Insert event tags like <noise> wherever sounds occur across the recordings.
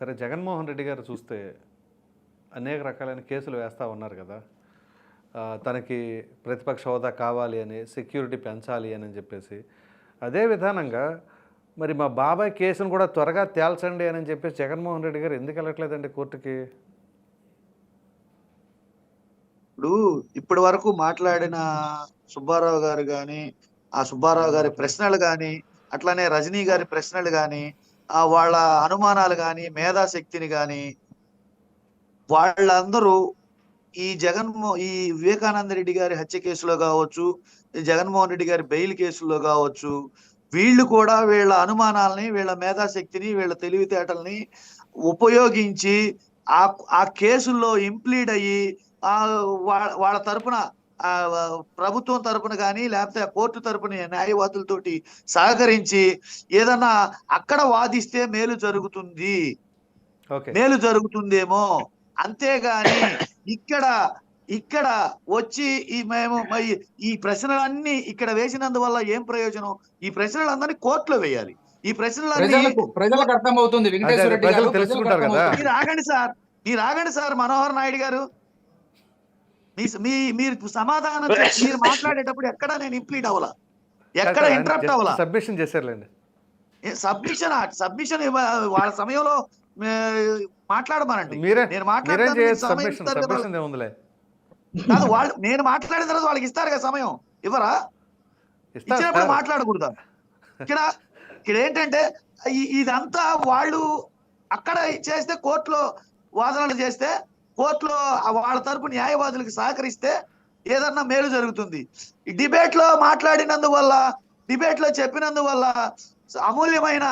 సరే జగన్మోహన్ రెడ్డి గారు చూస్తే అనేక రకాలైన కేసులు వేస్తూ ఉన్నారు కదా. తనకి ప్రతిపక్ష హోదా కావాలి అని సెక్యూరిటీ పెంచాలి అని చెప్పేసి. అదే విధానంగా మరి మా బాబాయ్ కేసును కూడా త్వరగా తేల్చండి అని చెప్పేసి జగన్మోహన్ రెడ్డి గారు ఎందుకు వెళ్ళట్లేదండి కోర్టుకి? ఇప్పుడు ఇప్పటి వరకు మాట్లాడిన సుబ్బారావు గారు కానీ ఆ సుబ్బారావు గారి ప్రశ్నలు కానీ అట్లానే రజనీ గారి ప్రశ్నలు కానీ వాళ్ళ అనుమానాలు కానీ మేధాశక్తిని కానీ వాళ్ళందరూ ఈ జగన్మో ఈ వివేకానంద రెడ్డి గారి హత్య కేసులో కావచ్చు ఈ జగన్మోహన్ రెడ్డి గారి బెయిల్ కేసులో కావచ్చు వీళ్ళు కూడా వీళ్ళ అనుమానాలని వీళ్ళ మేధాశక్తిని వీళ్ళ తెలివితేటల్ని ఉపయోగించి ఆ ఆ కేసుల్లో ఇంప్లీడ్ అయ్యి వాళ్ళ తరపున ప్రభుత్వం తరపున కానీ లేకపోతే కోర్టు తరపున న్యాయవాదులతోటి సహకరించి ఏదన్నా అక్కడ వాదిస్తే మేలు జరుగుతుంది. ఓకే. మేలు జరుగుతుందేమో. అంతేగాని ఇక్కడ ఇక్కడ వచ్చి ఈ మేము ఈ ప్రశ్నలన్నీ ఇక్కడ వేసినందువల్ల ఏం ప్రయోజనం? ఈ ప్రశ్నలందరినీ కోర్టులో వేయాలి. ఈ ప్రశ్నలన్నీ ప్రజలకు ప్రజలకు అర్థమవుతుంది. వెంకటేశ్వర రెడ్డి ప్రజలు గారు తెలుసుకుంటారు ప్రజలకు కదా. అర్థమవుతుంది. మీరు ఆగండి సార్. మీరు ఆగండి సార్ మనోహర్ నాయుడు గారు. మీ మీ మీరు సమాధానం <laughs> మీరు మాట్లాడేటప్పుడు ఎక్కడ నేను ఇంప్లీట్ అవ్వాలా? ఎక్కడ ఇంటరప్ట్ అవ్వాలా? సబ్మిషన్ చేశారులేండి. సబ్మిషన్ సబ్మిషన్ వాళ్ళ సమయంలో మాట్లాడమనండి. నేను మాట్లాడతాను, కదా. సబ్మిషన్ ఏముందిలే? కాదు వాళ్ళు నేను మాట్లాడిన తర్వాత వాళ్ళకి ఇస్తారు కదా సమయం. ఇవ్వరా? ఇస్తారు ఇచ్చినప్పుడు. మాట్లాడకూడదా? ఇక్కడ ఇక్కడ ఏంటంటే ఇదంతా వాళ్ళు అక్కడ చేస్తే కోర్టులో వాదనలు చేస్తే కోర్టులో వాళ్ళ తరపు న్యాయవాదులకు సహకరిస్తే ఏదన్నా మేలు జరుగుతుంది. డిబేట్లో మాట్లాడినందువల్ల డిబేట్లో చెప్పినందువల్ల అమూల్యమైన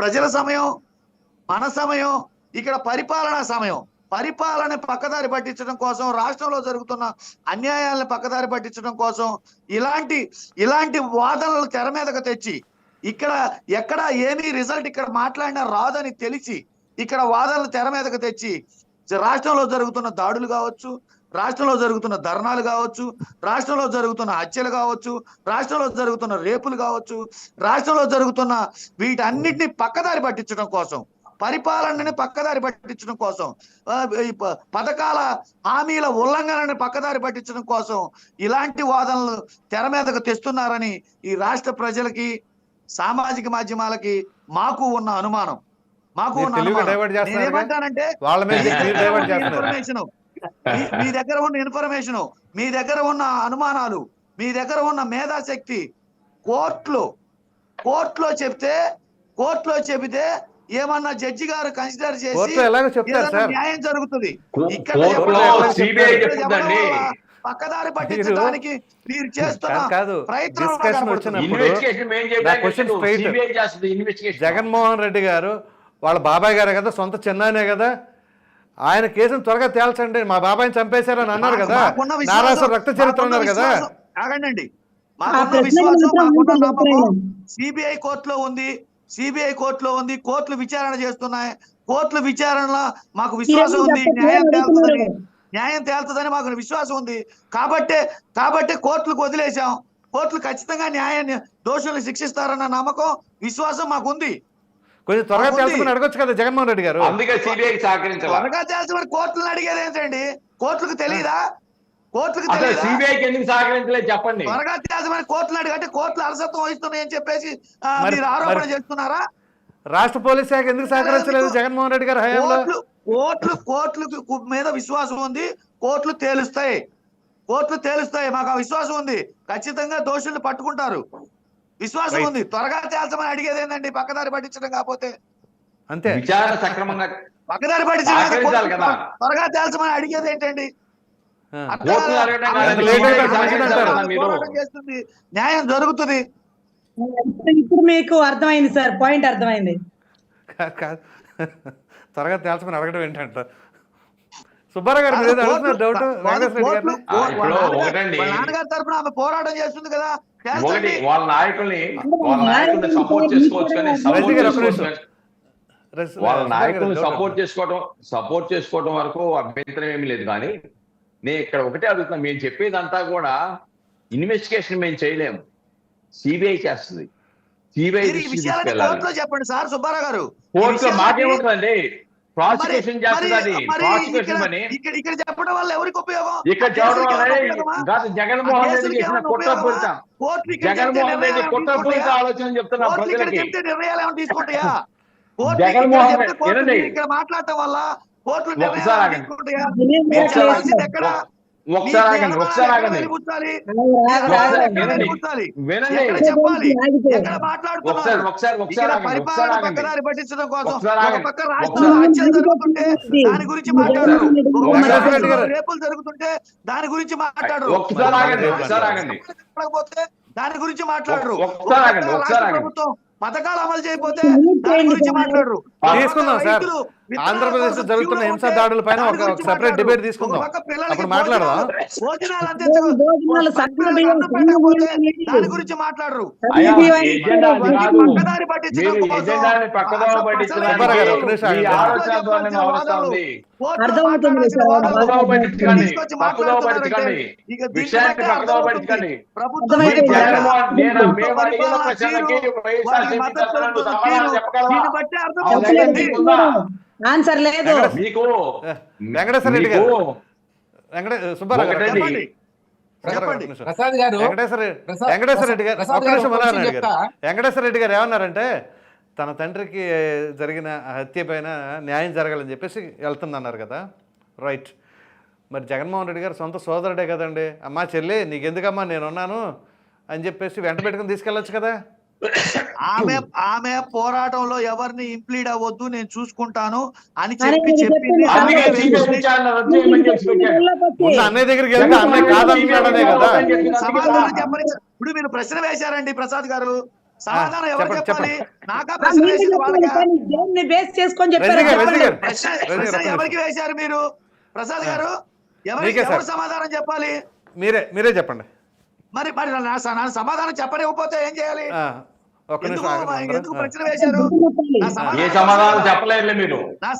ప్రజల సమయం మన సమయం ఇక్కడ పరిపాలనా సమయం. పరిపాలన పక్కదారి పట్టించడం కోసం రాష్ట్రంలో జరుగుతున్న అన్యాయాలను పక్కదారి పట్టించడం కోసం ఇలాంటి ఇలాంటి వాదనలు తెర మీదకు తెచ్చి ఇక్కడ ఎక్కడ ఏమీ రిజల్ట్ ఇక్కడ మాట్లాడినా రాదని తెలిసి ఇక్కడ వాదనలు తెర మీదకు తెచ్చి రాష్ట్రంలో జరుగుతున్న దాడులు కావచ్చు రాష్ట్రంలో జరుగుతున్న ధర్నాలు కావచ్చు రాష్ట్రంలో జరుగుతున్న హత్యలు కావచ్చు రాష్ట్రంలో జరుగుతున్న రేపులు కావచ్చు రాష్ట్రంలో జరుగుతున్న వీటన్నిటిని పక్కదారి పట్టించడం కోసం పరిపాలనని పక్కదారి పట్టించడం కోసం పథకాల హామీల ఉల్లంఘనని పక్కదారి పట్టించడం కోసం ఇలాంటి వాదనలు తెర మీదకు తెస్తున్నారని ఈ రాష్ట్ర ప్రజలకి సామాజిక మాధ్యమాలకి మాకు ఉన్న అనుమానం. మాకు నేనేమంటానంటే ఇన్ఫర్మేషన్ మీ- మీ దగ్గర ఉన్న ఇన్ఫర్మేషన్ మీ దగ్గర ఉన్న అనుమానాలు మీ దగ్గర ఉన్న మేధాశక్తి కోర్టులో కోర్టులో చెప్తే కోర్టులో చెబితే ఏమన్నా జడ్జి గారు కన్సిడర్ చేసి న్యాయం జరుగుతుంది. ఇక్కడ పక్కదారి పట్టించడానికి మీరు చేస్తున్న జగన్మోహన్ రెడ్డి గారు వాళ్ళ బాబాయ్ గారే కదా సొంత చిన్నానే కదా. ఆయన కేసును త్వరగా తేల్చండి మా బాబాయ్ని చంపేశారని అన్నారు కదా. నారాసు రక్త చరిత్ర అన్నారు కదా. ఆగండి. సిబిఐ కోర్టులో ఉంది సిబిఐ కోర్టులో ఉంది కోర్టులు విచారణ చేస్తున్నాయి. కోర్టుల విచారణలో మాకు విశ్వాసం ఉంది న్యాయం తేలుతుందని. న్యాయం తేలుతుందని మాకు విశ్వాసం ఉంది. కాబట్టే కాబట్టే కోర్టులకు వదిలేశాం. కోర్టులు ఖచ్చితంగా న్యాయాన్ని దోషుల్ని శిక్షిస్తారన్న నమ్మకం విశ్వాసం మాకు ఉంది కొంచెం త్వరగా. తేల్చమని అడగొచ్చు కదా జగన్మోహన్ రెడ్డి గారు. అందుకే సిబిఐ సహకరించాలి? త్వరగా కోర్టులను అడిగేది ఏంటండి? కోర్టులకు తెలియదా కోర్టులకు అసలు తెలియదా సిబిఐకి ఎందుకు సహకరించలేదు చెప్పండి. త్వరగా తేల్చమని కోర్టులు అడిగంటే కోర్టులు అలసత్వం వహిస్తున్నాయని చెప్పేసి ఆ, మరి- మీరు ఆరోపణ మరి- చేస్తున్నారా? రాష్ట్ర పోలీస్ శాఖ ఎందుకు సహకరించలేదు జగన్మోహన్ రెడ్డి గారు హయాంలో? కోర్టులు కోర్టులు కోర్టులకు మీద విశ్వాసం ఉంది కోర్టులు తేలుస్తాయి. కోర్టులు తేలుస్తాయి మాకు ఆ విశ్వాసం ఉంది. ఖచ్చితంగా దోషుల్ని పట్టుకుంటారు. విశ్వాసం. ఉంది. త్వరగా తేల్చమని అడిగేది ఏంటండి పక్కదారి పట్టించడం కాకపోతే. అంతే. విచారణ సక్రమంగా పక్కదారి పట్టించడం. త్వరగా తేల్చమని అడిగేది ఏంటండి? న్యాయం. జరుగుతుంది, ఇప్పుడు- మీకు అర్థమైంది సార్. పాయింట్ అర్థమైంది. త్వరగా తేల్చమని అడగడం ఏంటంట? సుబ్బారావు గారు డౌట్ ఒకటండి. నాన్నగారి ఆమె పోరాటం చేస్తుంది కదా. ఒకటి వాళ్ళ నాయకుల్ని వాళ్ళ నాయకుల్ని సపోర్ట్ చేసుకోవచ్చు కానీ రజనీ సపోర్ట్ చేసుకోవచ్చు వాళ్ళ నాయకుల్ని సపోర్ట్ చేసుకోవడం సపోర్ట్ చేసుకోవడం వరకు అభ్యంతరం ఏమీ లేదు కానీ నేను ఇక్కడ ఒకటే అడుగుతున్నా. మేము చెప్పేదంతా కూడా ఇన్వెస్టిగేషన్ మేము చేయలేము. సిబిఐ చేస్తుంది. సిబిఐ చెప్పండి సార్ సుబ్బారావు గారు. కోర్టులో మాకేముంటుందండి? ప్రాసిక్యూషన్ చేస్తుంది ప్రాసిక్యూషన్ ఇక్కడ- పని ఇక్కడ ఇక్కడ చెప్పడం వల్ల ఎవరికి ఉపయోగం? ఇక్కడ చెప్పడం వల్ల జగన్మోహన్ రెడ్డి చేసిన ఇక్కడ చెప్తే జగన్మోహన్ రెడ్డి కుట్రపూరిత తీసుకుంటాయా? ఆలోచన చెప్తున్నా ప్రజలకి చెప్తే నిర్ణయాలు ఏమైనా తీసుకుంటాయా? <laughs> జగన్మోహన్ రెడ్డి-. ఇక్కడ మాట్లాడటం వల్ల కోర్టులు నిర్ణయాలు. తీసుకుంటాయా? ఒకసారి ఆగండి ఒకసారి ఆగండి. వినండి. చెప్పాలి? ఒకసారి ఒకసారి ఒకసారి పరిపాలన పక్కదారి పట్టించడం కోసం ఒక. పక్క రాష్ట్రంలో హత్యలు జరుగుతుంటే దాని గురించి మాట్లాడరు. రేపులు జరుగుతుంటే దాని గురించి మాట్లాడరు ఒకసారి ఆగండి ఒకసారి ఆగండి. మాట్లాడకపోతే దాని గురించి మాట్లాడరు ఆగండి. ప్రభుత్వం పథకాలు అమలు చేయకపోతే దాని గురించి. మాట్లాడరు తీసుకుందాం సార్. ఆంధ్రప్రదేశ్ కోసం జరుగుతున్న హింసా దాడుల పైన ఒక మాట్లాడరు. debate తీసుకుందాం. అప్పుడు మాట్లాడదాం. దాని గురించి మాట్లాడరు. ప్రభుత్వం ఆన్సర్ లేదు. మీకు వెంకటేశ్వర రెడ్డి గారు. వెంకటే సుబ్బారావు గారు. ప్రసాద్ వెంకటేశ్వర రెడ్డి గారు ఒక్క నిమిషం. వెంకటేశ్వర రెడ్డి గారు ఏమన్నారంటే తన తండ్రికి జరిగిన హత్య పైన న్యాయం జరగాలని చెప్పేసి వెళ్తుందన్నారు కదా. రైట్. మరి జగన్మోహన్ రెడ్డి గారు సొంత సోదరుడే కదండి. అమ్మా చెల్లి నీకెందుకమ్మా నేనున్నాను అని చెప్పేసి వెంట పెట్టుకుని తీసుకెళ్ళొచ్చు కదా. ఆమె ఆమె పోరాటంలో ఎవరిని ఇంప్లీడ్ అవ్వద్దు నేను చూసుకుంటాను అని చెప్పి చెప్పింది అన్నయ్య దగ్గరికి వెళ్తే అన్నయ్య కాదంటున్నాడనే కదా. సమాధానం చెప్పని ఇప్పుడు మీరు ప్రశ్న వేశారండి ప్రసాద్ గారు. సమాధానం ఎవరు చెప్పండి, చెప్పాలి. నాకా ప్రశ్న వేసింది వాళ్ళకా. ప్రశ్న ఎవరికి వేశారు? మీరు? ప్రసాద్ గారు ఎవరికి సమాధానం చెప్పాలి? మీరే మీరే చెప్పండి. మరి మరి నా సమాధానం చెప్పనివ్వకపోతే ఏం చేయాలి? ఎందుకు ప్రశ్న వేశారు. నా ఏ సమాధానం మీరు. నా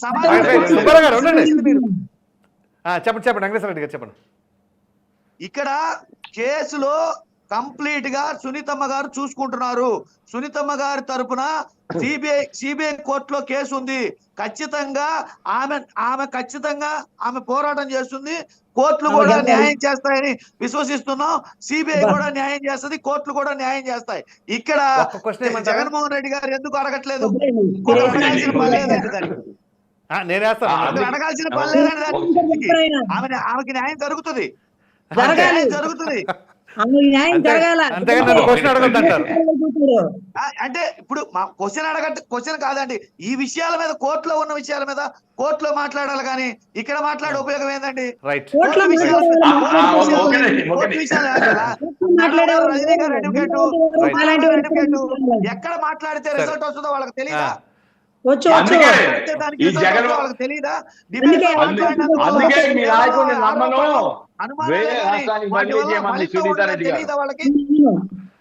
చెప్పండి చెప్పండి వెంకటేశ్వర రెడ్డి గారు చెప్పండి. ఇక్కడ కేసులో కంప్లీట్గా సునీతమ్మ గారు చూసుకుంటున్నారు. సునీతమ్మ గారి తరపున సిబిఐ సిబిఐ కోర్టులో కేసు ఉంది. ఖచ్చితంగా ఆమె ఆమె ఖచ్చితంగా ఆమె పోరాటం చేస్తుంది. కోర్టులు కూడా. న్యాయం చేస్తాయని విశ్వసిస్తున్నాం. సిబిఐ కూడా న్యాయం చేస్తుంది కోర్టులు కూడా న్యాయం చేస్తాయి. ఇక్కడ ఒక్క క్వశ్చన్ ఏమంటారా? జగన్మోహన్ రెడ్డి గారు ఎందుకు అడగట్లేదు. అడగాల్సిన పని లేదండి ఆమె ఆమెకి న్యాయం జరుగుతుంది. జరుగుతుంది. అంటే ఇప్పుడు మా క్వశ్చన్ అడగ క్వశ్చన్ కాదండి. ఈ విషయాల మీద కోర్టులో ఉన్న విషయాల మీద కోర్టులో మాట్లాడాలి కానీ ఇక్కడ మాట్లాడే ఉపయోగం ఏందండి. ఎక్కడ మాట్లాడితే. రిజల్ట్ వస్తుందో వాళ్ళకి తెలియదా. వచ్చు ఈ జగన్ తెలియదా అందుకే- మీ నాయకుడిని నమ్మను. వేరే రాష్ట్రానికి బదిలీ చేయమని ఫలితం సునీత ఉండదని రెడ్డి గారు.